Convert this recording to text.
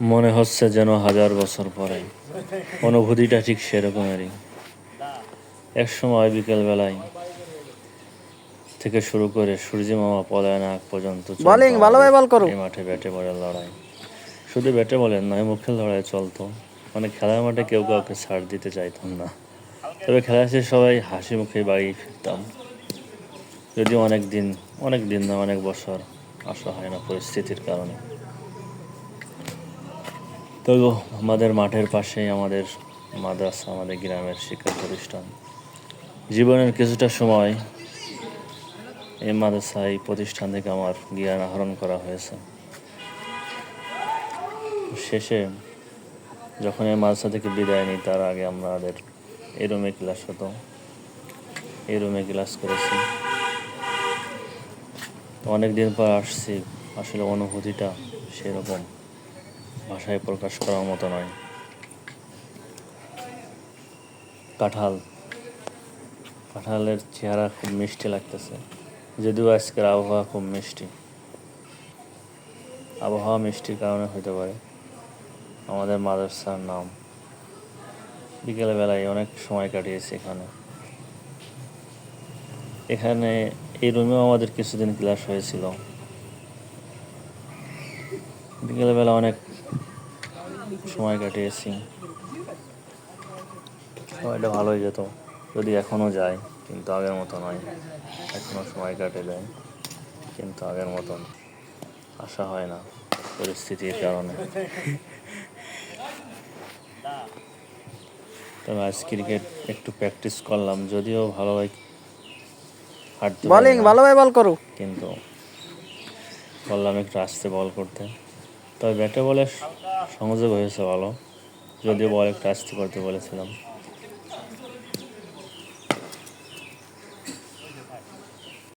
মনে হচ্ছে যেন হাজার বছর পরে। অনুভূতিটা ঠিক সেরকমেরই। এক সময় বিকেলবেলায় থেকে শুরু করে সূর্য মামা পলায়ন আগ পর্যন্ত চলতো ভালোভাবে বল করো। মাঠে ব্যাটে বলের লড়াই। শুধু ব্যাটে বলেন নয় মুখে লড়াই চলতো। মানে খেলার মাঠে কেউ কাউকে ছাড় দিতে চাইতাম না। তবে খেলা শেষে সবাই হাসি মুখে বাড়ি ফিরতাম। যদিও অনেক দিন অনেক দিন না অনেক বছর আসা হয় না পরিস্থিতির কারণে। তবু আমাদের মাঠের পাশেই আমাদের মাদ্রাসা, আমাদের গ্রামের শিক্ষা প্রতিষ্ঠান। জীবনের কিছুটা সময় এই মাদ্রাসা এই প্রতিষ্ঠান থেকে আমার জ্ঞান আহরণ করা হয়েছে। শেষে যখন এই মাদ্রাসা থেকে বিদায় নিই, তার আগে আমাদের এই রুমে ক্লাস হতো। এই রুমে ক্লাস করেছি। অনেক দিন পর আসছি, আসলে অনুভূতিটা সেরকম। ভাষায় প্রকাশ করার মতো নয়। কাঁঠাল। কাঁঠালের চেহারা খুব মিষ্টি লাগতেছে। যদিও আজকের আবহাওয়া খুব মিষ্টি। আবহাওয়া মিষ্টির কারণে হতে পারে। আমাদের মাদ্রাসার নাম। বিকেল বেলায় অনেক সময় কাটিয়েছি এখানে। এখানে এই রুমেও আমাদের কিছুদিন ক্লাস হয়েছিল। বিকেলবেলা অনেক সময় কাটিয়েছি। সময়টা ভালোই যেত। যদি এখনও যায় কিন্তু আগের মতো নয়। এখনও সময় কাটে যায় কিন্তু আগের মতন আশা হয় না পরিস্থিতির কারণে। তবে আজ ক্রিকেট একটু প্র্যাকটিস করলাম যদিও ভালোভাবে হাঁটতে পারি বোলিং। ভালোভাবে বল করো কিন্তু বললাম একটু আসতে বল করতে। তবে ব্যাটে বলে সংযোগ হয়েছে ভালো যদিও বল একটু আসতে করতে বলেছিলাম।